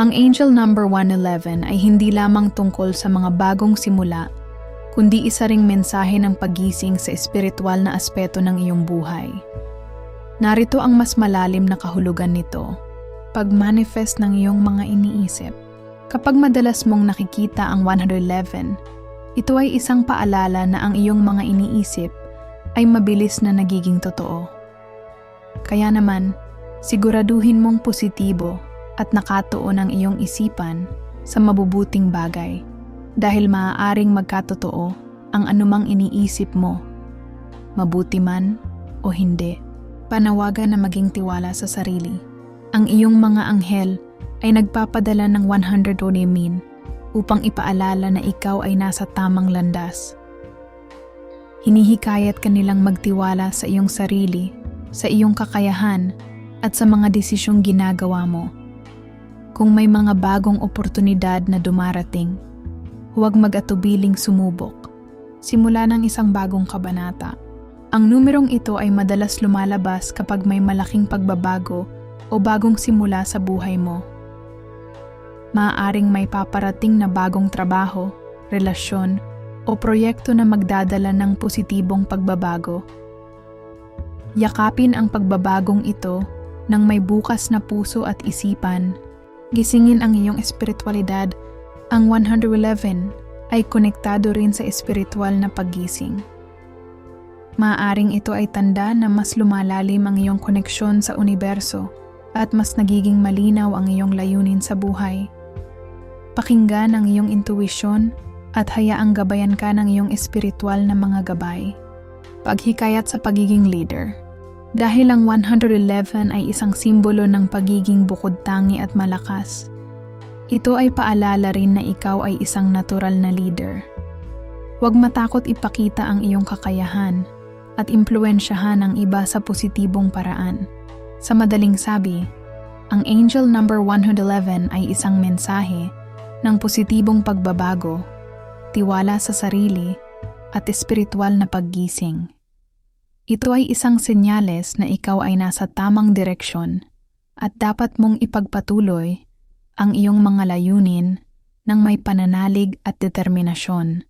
Ang Angel Number 111 ay hindi lamang tungkol sa mga bagong simula, kundi isa ring mensahe ng pagising sa espiritual na aspeto ng iyong buhay. Narito ang mas malalim na kahulugan nito, pag-manifest ng iyong mga iniisip. Kapag madalas mong nakikita ang 111, ito ay isang paalala na ang iyong mga iniisip ay mabilis na nagiging totoo. Kaya naman, siguraduhin mong positibo at nakatuon ang iyong isipan sa mabubuting bagay dahil maaaring magkatotoo ang anumang iniisip mo, mabuti man o hindi. Panawagan na maging tiwala sa sarili. Ang iyong mga anghel ay nagpapadala ng 100 onimin upang ipaalala na ikaw ay nasa tamang landas. Hinihikayat ka nilang magtiwala sa iyong sarili, sa iyong kakayahan, at sa mga desisyong ginagawa mo. Kung may mga bagong oportunidad na dumarating, huwag mag-atubiling sumubok. Simula ng isang bagong kabanata. Ang numerong ito ay madalas lumalabas kapag may malaking pagbabago o bagong simula sa buhay mo. Maaaring may paparating na bagong trabaho, relasyon, o proyekto na magdadala ng positibong pagbabago. Yakapin ang pagbabagong ito ng may bukas na puso at isipan gisingin ang iyong espiritualidad, ang 111 ay konektado rin sa espiritual na paggising. Maaring ito ay tanda na mas lumalalim ang iyong koneksyon sa universo at mas nagiging malinaw ang iyong layunin sa buhay. Pakinggan ang iyong intuition at hayaang gabayan ka ng iyong espiritual na mga gabay. Paghikayat sa pagiging leader. Dahil ang 111 ay isang simbolo ng pagiging bukod tangi at malakas, ito ay paalala rin na ikaw ay isang natural na leader. Huwag matakot ipakita ang iyong kakayahan at impluensyahan ang iba sa positibong paraan. Sa madaling sabi, ang angel number 111 ay isang mensahe ng positibong pagbabago, tiwala sa sarili, at espiritual na paggising. Ito ay isang senyales na ikaw ay nasa tamang direksyon at dapat mong ipagpatuloy ang iyong mga layunin ng may pananalig at determinasyon.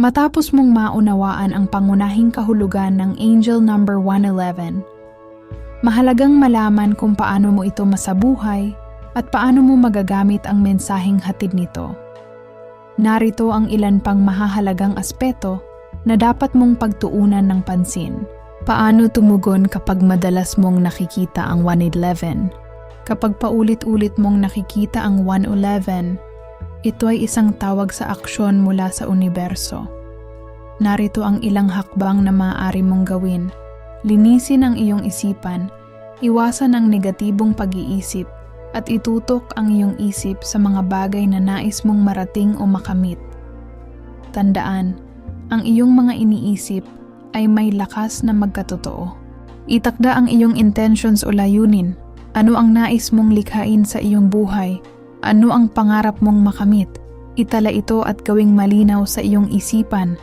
Matapos mong maunawaan ang pangunahing kahulugan ng Angel Number 111, mahalagang malaman kung paano mo ito masabuhay at paano mo magagamit ang mensaheng hatid nito. Narito ang ilan pang mahahalagang aspeto na dapat mong pagtuunan ng pansin. Paano tumugon kapag madalas mong nakikita ang 111? Kapag paulit-ulit mong nakikita ang 111, ito ay isang tawag sa aksyon mula sa universo. Narito ang ilang hakbang na maaari mong gawin. Linisin ang iyong isipan, iwasan ang negatibong pag-iisip, at itutok ang iyong isip sa mga bagay na nais mong marating o makamit. Tandaan, ang iyong mga iniisip ay may lakas na magkatotoo. Itakda ang iyong intentions o layunin. Ano ang nais mong likhain sa iyong buhay? Ano ang pangarap mong makamit? Itala ito at gawing malinaw sa iyong isipan.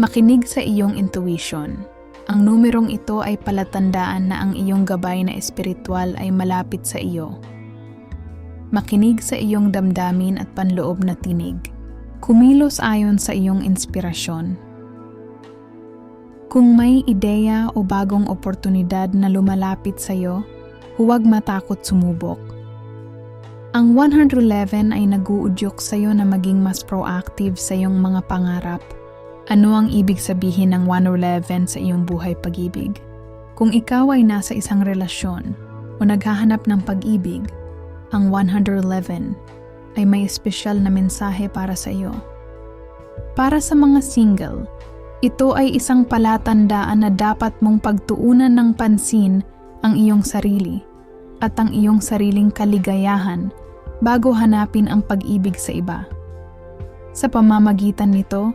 Makinig sa iyong intuition. Ang numerong ito ay palatandaan na ang iyong gabay na espiritual ay malapit sa iyo. Makinig sa iyong damdamin at panloob na tinig. Kumilos ayon sa iyong inspirasyon kung may ideya o bagong oportunidad na lumalapit sa iyo, huwag matakot sumubok. Ang 111 ay naguudyok sa iyo na maging mas proactive sa iyong mga pangarap. Ano ang ibig sabihin ng 111 sa iyong buhay pag-ibig? Kung ikaw ay nasa isang relasyon o naghahanap ng pag-ibig, ang 111 ay may espesyal na mensahe para sa iyo. Para sa mga single, ito ay isang palatandaan na dapat mong pagtuunan ng pansin ang iyong sarili at ang iyong sariling kaligayahan bago hanapin ang pag-ibig sa iba. Sa pamamagitan nito,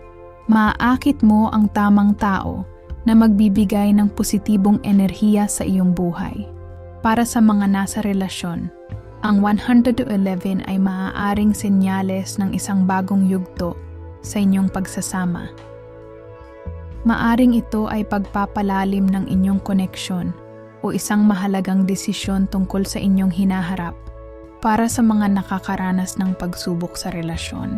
maaakit mo ang tamang tao na magbibigay ng positibong enerhiya sa iyong buhay. Para sa mga nasa relasyon, ang 111 ay maaaring senyales ng isang bagong yugto sa inyong pagsasama Maaring ito ay pagpapalalim ng inyong koneksyon o isang mahalagang desisyon tungkol sa inyong hinaharap para sa mga nakakaranas ng pagsubok sa relasyon.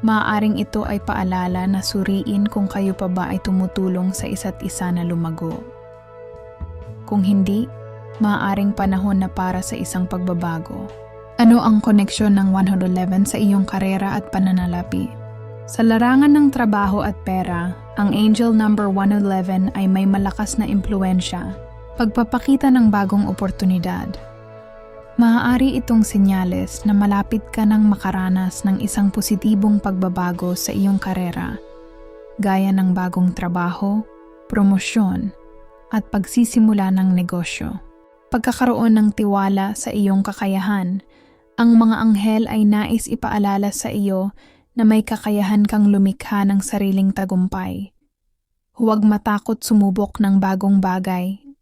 Maaaring ito ay paalala na suriin kung kayo pa ba ay tumutulong sa isa't isa na lumago. Kung hindi, maaaring panahon na para sa isang pagbabago. Ano ang koneksyon ng 111 sa iyong karera at pananalapi? Sa larangan ng trabaho at pera, ang angel number 111 ay may malakas na impluensya, pagpapakita ng bagong oportunidad. Maaari itong senyales na malapit ka ng makaranas ng isang positibong pagbabago sa iyong karera, gaya ng bagong trabaho, promosyon, at pagsisimula ng negosyo. Pagkakaroon ng tiwala sa iyong kakayahan, ang mga anghel ay nais ipaalala sa iyo na may kakayahan kang lumikha ng sariling tagumpay. Huwag matakot sumubok ng bagong bagay